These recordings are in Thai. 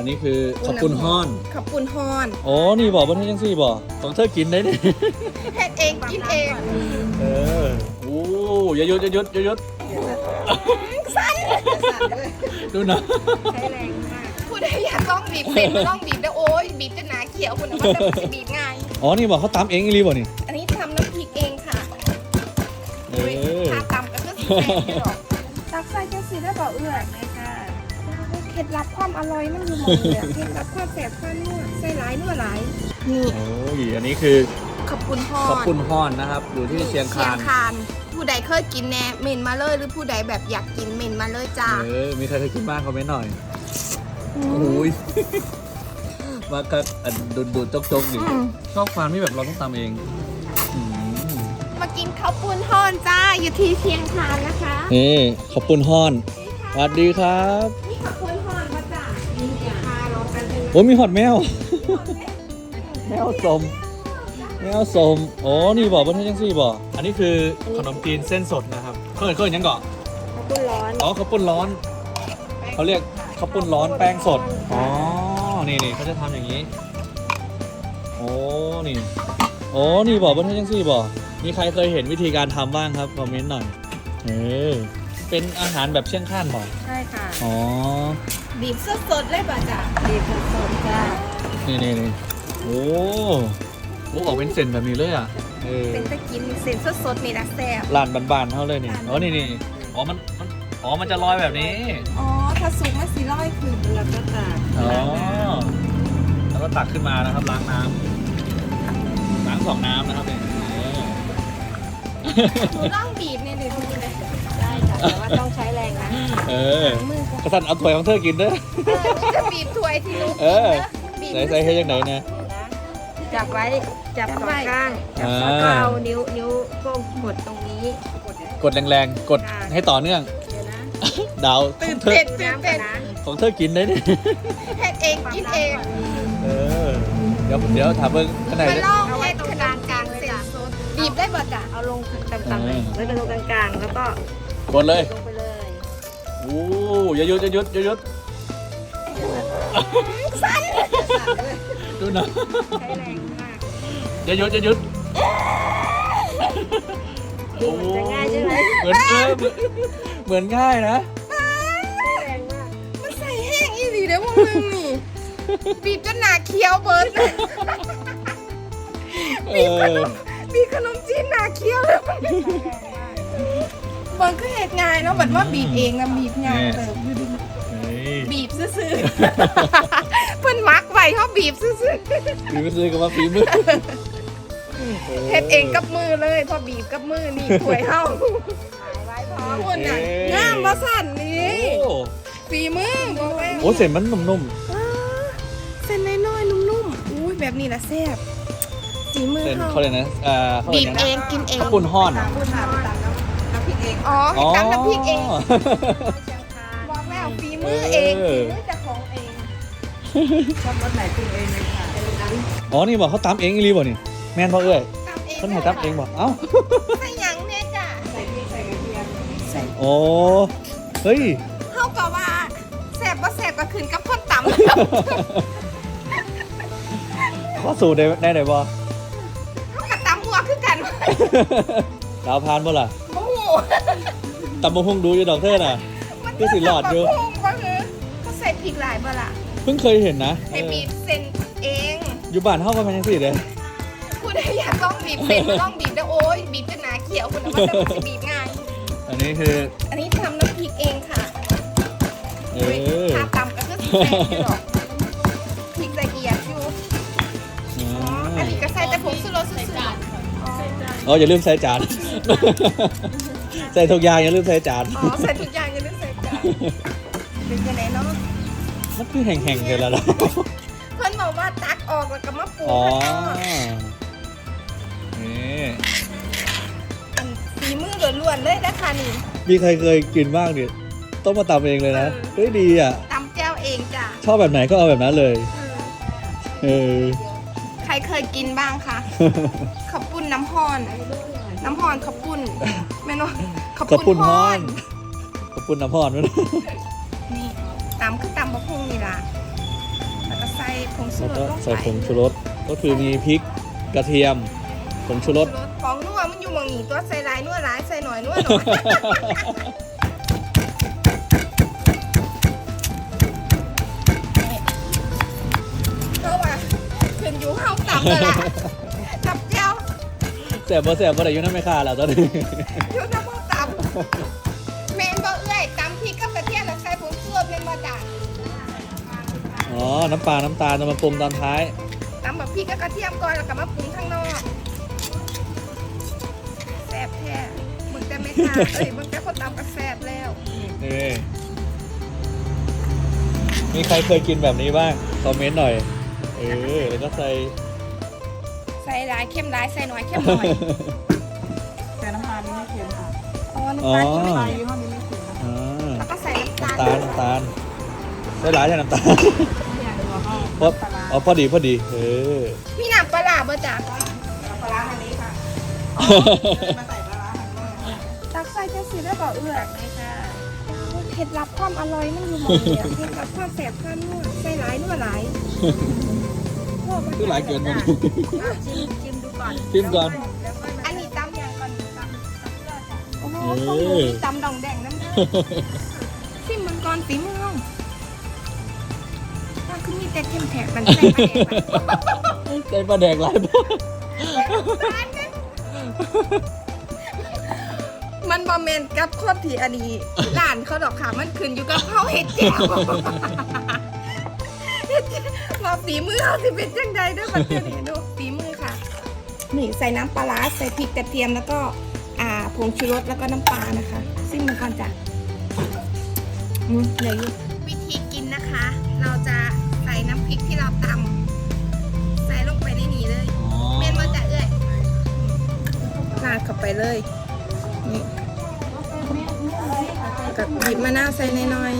อันนี้คือขอบคุณฮ้อน ขอบคุณฮอนอ๋อ นี่บอกว่าให้จังซี่บอกของเธอกินได้นี่เฮ็ดเองกินเองเออโอ้อยาหยุดอยาหยุดอยาหยุดดูนะใช้แรงมากผู้ใดอยากต้องบีบเป็นต้องบีบได้โอ้ยบีบจนหนาเขียวคุณนะมันจะสิบีบง่ายอ๋อ นี่บอกเขาตำเองอีหลีบ่นี่ อันนี้ทำน้ำพริกเองค่ะเออุ้ยอทาตำก็คือสิแซ่บอยู่หรอกตักใส่จังสีได้เปล่าเอื้อไหมค่ะ เคล็ดลับความอร่อยมันอยู่หมดเลยอะเคล็ดลับความแซ่บความนัวใส่หลายนัวหลายนี่โอ้ยอันนี้คือขอบคุณฮอนขอบคุณฮ้อนนะครับอยู่ที่เชียงเชียคางนคานผู้ใดเคยกินแน่เมนมาเลยหรือผู้ใดแบบอยากกินเมนมาเลยจ้าเออมีใครเคยกินบ้างคอมเมนต์หน่อยโอ้ยมาก็อันดูดดูดจกจกดิอืมชอบความที่แบบเราต้องตำเองอืมมากินข้าวปุ้นฮอนจ้าอยู่ที่เชียงคานนะคะนี่ขอบคุณฮ้อนสวัสดีครับ นี่ข้าวปุ้นฮอนมาจ้านี่จ้าเรากันเป็นโอ้มีหอดแมว แมวสม แมวสมโอ้นี่บอกว่าให้จังซี่บอกอันนี้คือขนมจีนเส้นสดนะครับเคยเคยยังก่อนขอบคุณร้อนอ๋อข้าวปุ้นร้อน เขาเรียกข้าวปุ้นร้อนแป้งสด อ๋อ นี่นี่เขาจะทำอย่างนี้ โอ้ นี่ โอ้ นี่บอกว่าให้จังซี่บอกมีใครเคยเห็นวิธีการทำบ้างครับ คอมเมนต์หน่อย เออ เป็นอาหารแบบเชี่ยงข้านบอกใช่ค่ะ อ๋อ บีบสดๆเลยป่ะจ้าดีสดๆจ้านี่นี่นี่โอ้โหออกเป็นเส้นแบบนี้เลยอะเออเป็นตะกินเส้นสดๆนี่นะแซ่บร้านบานๆเขาเลยนี่อ๋อนี่นี่อ๋อมันมันอ๋อมันจะลอยแบบนี้อ๋อถ้าสุกมันสีร้อยขึ้นแล้วก็ตากอ๋อแล้วก็ตักขึ้นมานะครับล้างน้ำล้างสองน้ำนะครับเนี่ยเออ หนูต้องบีบเนี่ แต่ว่าต้องใช้แรงนะเออมือกระสันเอาถ้วยของเธอกินเด้อ เออหนูจะบีบถ้วยที่หนูกินเออนะบีบใส่ใส่ให้ยังไงเนี่ยจับไว้ จับสองข้างอ่าแล้วก็เอานิ้ว นิ้วโป้งกดตรงนี้กดแรงๆ กดให้ต่อเนื่อง เดี๋ยวนะดาวตื่นเธอเต้นดูตื่นน้ำก่อเต้นนนะของเธอกินได้เนี่ยเฮ็ดเองกินเองเออ เดี๋ยวเดี๋ยวถามเบิ้งข้างในมาด้วย ลองเฮ็ดขนาดกลางเส้นสดบีบได้บ่จ้ะเอาลงต่ำๆเลยไว้เป็นตรงกลางๆ แล้วก็ กดเลยลงไปเลยโอ้อย่าหยุดอย่าหยุดอย่าหยุดดูนะใช้แรงมากอย่าหยุดอย่าหยุดดูเหมือนจะง่ายใช่ไหมเหมือนเออเหมือนเหมือนง่ายนะใช้แรงมากมันใส่แห้งอีหลีเด้อพวกมึงนี่บีบจนหนาเคี้ยวเบิร์ดเลยเออบีบขนมจีนหนาเคี้ยวเลย มันก็เห็ดง่ายเนาะแบบว่าบีบเองนะบีบง่ายเติมอยู่ดินี่บีบซื่อๆเพิ่นมักไว้เขาบีบซื่อฝีมือซื้อกับว่าฝีมือๆเฮ็ดเองกับมือเลยพอบีบกับมือนี่ถวยเฮาถ่ายไว้พร้อมคนน่ะงามบ่สั่นนี่โอ้ฝีมือบอกเลยโหเส้นมันนุ่มอ่าเส้นน้อยๆนุ่มๆอุ้ยแบบนี้ละแซ่บฝีมืๆอเส้นเฮาเขาเลยกนะอ่าเขาบีเรียบกเอนะงกินเองข้าวปุ้นห้อนพูดมาไปตักน้ำน้ำพริก เองอ๋อให้ตำน้ำพริกเองอ๋อเชียงคานบอกแล้วฝีมือเองเอฝีอ มือเจะของเองชอบรสไหนปรุงเองเลยค่ะเป็นน้ำอ๋อนี่บอกเขาตำเองอีหลีบ่นี่แม่นพ่อเอ้ยตำเองเพิ่นให้ตำเองบอกเอ้า ใส่หยังเนี่ยจ้ะใส่พริกใส่กระเทียมใส่โอ้เฮ้ยเท่ากับว่าแซ่บบ่แซ่บก็ขึ้นกับคนตำ ข้อสูตรได้ได้ไหนบ่เขากับตำบัวคือกัน ดาวพานบ่ล่ะโอ้โห ตำบงฮงดูอยู่ดอกเธอน่ะ คือสิหลอดอยู่ มันก็คือเขาใส่พริกหลายบ่ล่ะเพิ่งเคยเห็นนะให้บีบเส้นเอง อยู่บ้านเฮาก็เป็นจังซี่เด้ผู้ใดอยากต้องบีบเส้นต้องบีบได้โอ้ยบีบจนหนาเขียวคุณนะมันจะมันจะบีบง่าย อันนี้คือ อันนี้ทำน้ำพริกเองค่ะเออุ้ยอทาตำก็คือแซ่บอยู่หรอกพริกละเอียดอยู่อ๋อ๋ออันนี้ก็ใส่แต่ผงชูรสซื่อๆอ๋อออย่าลืมใส่จาน ใส่ทุกอย่างอย่าลืมใส่จานอ๋อใส่ทุกอย่างอย่าลืมใส่จานเป็นยังไงเนาะมันคือแห่งๆเลยล่ะเนาะเพื่อนบอกว่าตักออกแล้วก็มาปรุงอ๋อข้างนอกนี่อันฝีมือล้วนๆเลยนะคะนี่มีใครเคยกินบ้างดิต้องมาตำเองเลยนะเฮ้ยดีอะตำแจ่วเองจ้ะชอบแบบไหนก็เอาแบบนั้นเลยเออใครเคยกินบ้างคะข้าวปุ้นน้ำฮอน น้ำฮอนข้าวปุ้นแม่นว่าข้าวกระปุ้นฮฮ้ออนนกระปุ้นน้ำพอนมันนี่ตำคือตำบะพุงนี่ล่ะแล้วก็ลงไปใส่ผงชูรสก็คือมีพริกกระเทียมผงชูรสของนัวมันอยู่หมองนี้ตัวใส่หลายนัวหลายใส่หน่อยนัวหน่อยเพราะว่าขึ้นอยู่เฮาต่ำเลยล่ะจับเจ้า แสบบ่แสบบ่ได้อยู่น้ำไม่ค่าแล้วตอนนี้อยู่น้ำมันต่ำเมนบ่เอื้อยตำพริกกับกระเทียมแล้วใส่ผงชูรสเมนบ่จ้ะอ๋อ น้ำปลา น้ำตาลจะมาปรุงตอนท้ายตำแบบพริกกับกระเทียมก่อนแล้วก็มาปรุงข้างนอกแซ่บแท้มึงแต่ไม่ทานเอ้ยมึงแต่คนตำก็แซ่บแล้วนี่มีใครเคยกินแบบนี้บ้าง คอมเมนต์หน่อย เออแล้วก็ใส่ใส่หลายเข้มหลายใส่น้อยเข้มน้อยแต่น้ำตาลนี่ไม่เค็มค่ะอ๋อน้ำตาลที่ไม่น้ำตาน้ลอยยี่ห้อนี้ไม่เค็มนะคะอ่าแล้วก็ใส่น้ำตาลน้ำตาลน้ำตาลได้หลายใช่น้ำตาลไม่อยากรู้ว่าเพราะปลาร้าอ๋อพอดีพอดีเออ มีน้ำปลาร้าบ่จ้ะปลาร้าอันนี้ค่ะมาใส่ปลาร้าอันนี้ตักใส่จะสีได้บ่เอื้อเลยค่ะเคล็ดลับความอร่อยมันอยู่หมองเดียวเคล็ดลับความแซ่บความนัวใส่หลายนัวหลายโอ้มัน คือหลายเกินไปชิมชิมดูก่อนชิมก่อนอันนี้ตำอย่างก่อนตำโอ้โหเออของหนูมีตำดองแดงน้ำเด้อชิมมันก่อนสีม่วงมันคือมีแต่เข้มแข็งมันใส่ปลาแดงไปใส่ปลาแดกหลายบ่มันบอมเมนกับโคตรทีอันนี้ร้านเขาดอกค่ะ มันขึ้นอยู่กับเขาเห็ดแจ่วว่า ฝีมือเขาสิเป็นจังใดเด้วยมันเดี๋ยวนี้ดูฝีมือค่ะนี่ใส่น้ำปลาร้าใส่พริกกระเทียมแล้วก็อ่าผงชูรสแล้วก็น้ำปลานะคะซิมมันก่อนจ้ะอืมเลยวิธีกินนะคะ เราจะใส่น้ำพริกที่เราตำใส่ลงไปในนี้เลยเมนมาจะเอ้ยราดเข้าไปเลยนี่กับหยิบมะนาวใส่น้อย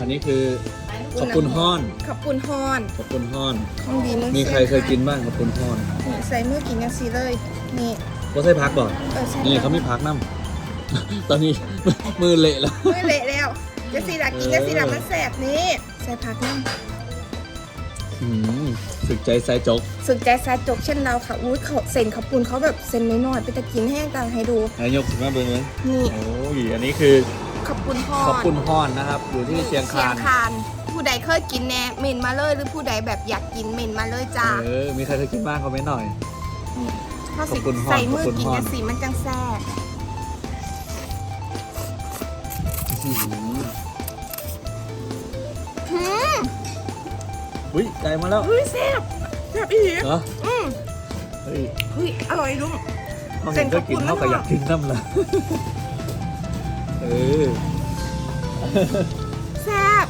อันนี้คือ ขอบคุณฮ้อนๆขับปุนฮอนขอบคุณฮ้อน ของดีมึงมีใครเคยกินบ้างขอบคุณฮ้อนนี่ใส่มือกินกันสิเลย นี่ก็ใส่พักก่อนเออใส่นี่เขาไม่พักน้ำ ตอนนี้ มือเละแล้วมือเละแล้วจะสีหลักกินจะสีหลักมันแสบนี่ใส่ผักน้อืมสึกใจไซจกำสึกใจซาจกเช่นเราค่ะอุ้ยเขาเส้นขับปุนเขาแบบเส้นน้อยๆไปตะกินแห้งต่างให้ดูนายกถึงมาเบิ่งเลยนี่โอ้ยอันนี้คือขับปุนฮอนขอบคุณฮ้อนนะครับ อยู่ที่เชียงเชียคางนคาน ผู้ใดเคยกินแน่เมนมาเลยหรือผู้ใดแบบอยากกินเมนมาเลยจ้าเออ มีใครเคยกินบ้างคอมเมนต์หน่อย ถ้าขอบคุณฮอนใส่มือขอบคุณกินฮอน กันสีมันจังแซ่บอื้อหือหืมอุ้ยไก่มาแล้วเฮ้ยแซ่บแซ่บอีกเหรออืมเฮ้ยเฮ้ยอร่อยลุง เขาเห็นก็กินเส้นเขาขอบคุณก็อยากกินน้ำละเออแซ่บ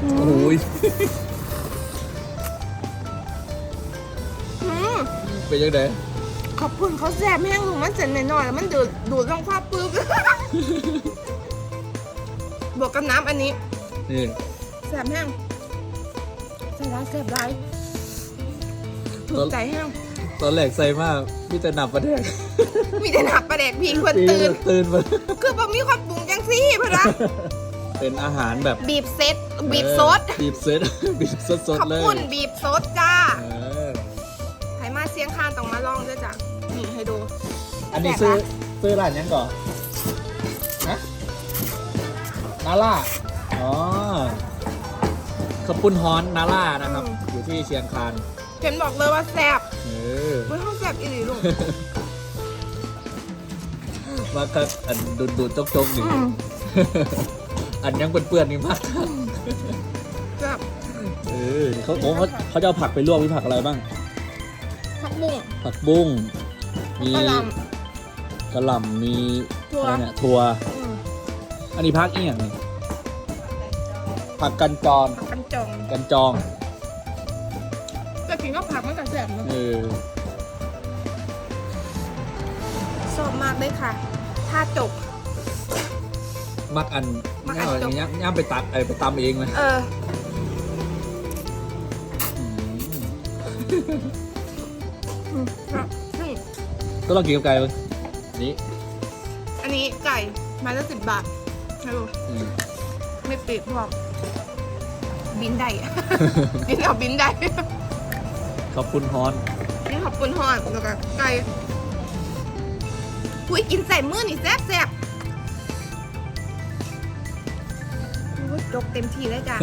โอ้ยหืมเป็นยังไงขอบคุณเขาแซ่บแห้งลุงมันเส้นหน่อยๆแล้วมันดูดดูดลงคว้าปึ๊บบวกกับน้ำอันนี้นี่แซ่บแห้งใส่ร้ายแซ่บร้ายถูกใจแห้งตอนแรกใส่มากพี่แต่หนับประเด็กมีแต่หนับประเด็กพี่ควรตื่นตื่นมาคือบ่มีความปรุงจังซี่พะนะ เป็นอาหารแบบบีบเซตบีบซดเออบีบเซต บีบสดขอบๆเลยคุณบีบซดจ้าเออใครมาเสียงคานต้องมาลองด้วยจ้ะนี่ให้ดู อันนี้แซ่ซื้อบปะซื้อร้านยังก่อนนะนาล่าอ๋อขอบคุณฮอนนาล่านะครับอยู่ที่เชียงคานเห็นบอกเลยว่าแซ่บเออไม่ห้องแซ่บอีหลีลูก มาก็อันดูดดูดจกจกๆนี่อืม อันยังเปื้อนๆนี่มากครับแซ่บเออเขาโอ้เขาเขาจะเอาผักไปลวกมีผักอะไรบ้าง ผักบุ้งผักบุ้งมีกะหล่กระหล่ำมีถั่วอะไรเนี่ยถั่วำอืมอันนี้ผักอีกอย่างหนึงผักกันจรผักกันจองกันจองจะกินก็ผักมันก็แซ่บนะเออชอบมากเลยค่ะ ถ้าจบ มักอันมักอัน ย่าจกย่าย่าไปตัดไอไปตำเองเลยเอออืมอืมครับอืมก็ลองกินกับไก่เลยนี่อันนี้ไก่ไมาละสิบบาทให้ดูอืมไม่ติดพร้อมบินได้ กินเอาบินได้ขอบคุณฮอนนี่ขอบคุณฮอนแล้วก็ไก่คุยกินใส่มือนี่แซ่บแซ่บ จกเต็มที่เลยจ้ะ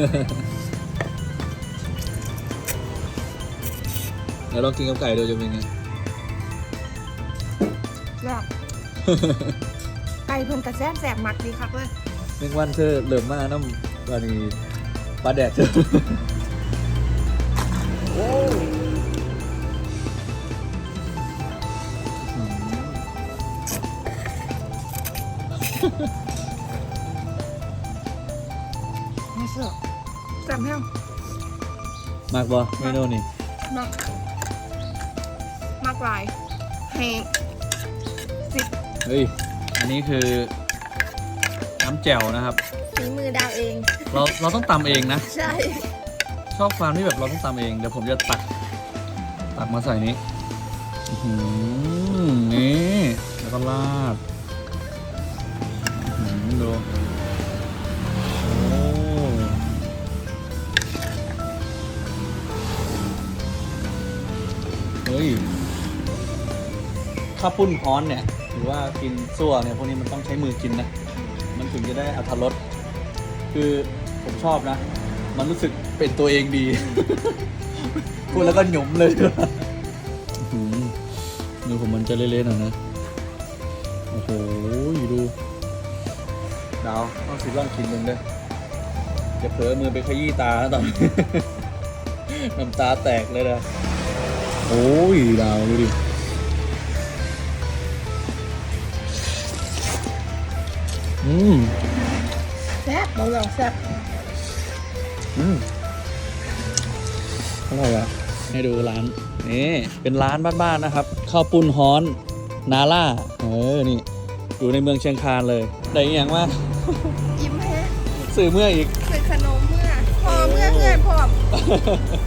เดี๋ยวลองกินกับไก่ดูจะเป็นไงแซ่บไก่เพิ่นกระแซ่บแซ่บมักดีครับเลย เมื่อวันเธอเหลิมมากน้ำวันนี้ปลาแดดเธออื มากบ่เมนูนี่มากมากหลายให้สิบเฮ้ยอันนี้คือน้ำแจ่วนะครับ ฝีมือดาวเอง เราเราต้องตำเองนะ ใช่ ชอบความที่แบบเราต้องตำเองเดี๋ยวผมจะตักตักมาใส่นี้อื้อหือนี่แล้วก็ราดอื้อหือดู เฮ้ยข้าวปุ้นฮ้อนเนี่ยหรือว่ากินซั่วเนี่ยพวกนี้มันต้องใช้มือกินนะ มันถึงจะได้อรรถรสคือผมชอบนะ มันรู้สึกเป็นตัวเองดี พูดแล้วก็หยมเลยดูผมมันจะเละๆหน่อยนะ โอ้โหดูดาวต้องสิลองกินมึงเด้อจะเผลอมือไปขยี้ตาแล้วตอนนี้น้ำตาแตกเลยนะ โอ้ยดาวดูดิอืมแซ่บเราลองแซ่บอืมอร่อยอะให้ดูร้านนี่เป็นร้านบ้านๆนะครับข้าวปุ้นฮ้อนนาล่าเออนี่อยู่ในเมืองเชียงคานเลยได้อหย่างว่ายิ้มแห้งสื่อเมื่ออีกเป็นขนมเมื่อพอเมื่อเงื่อนพร้อมยิ้ม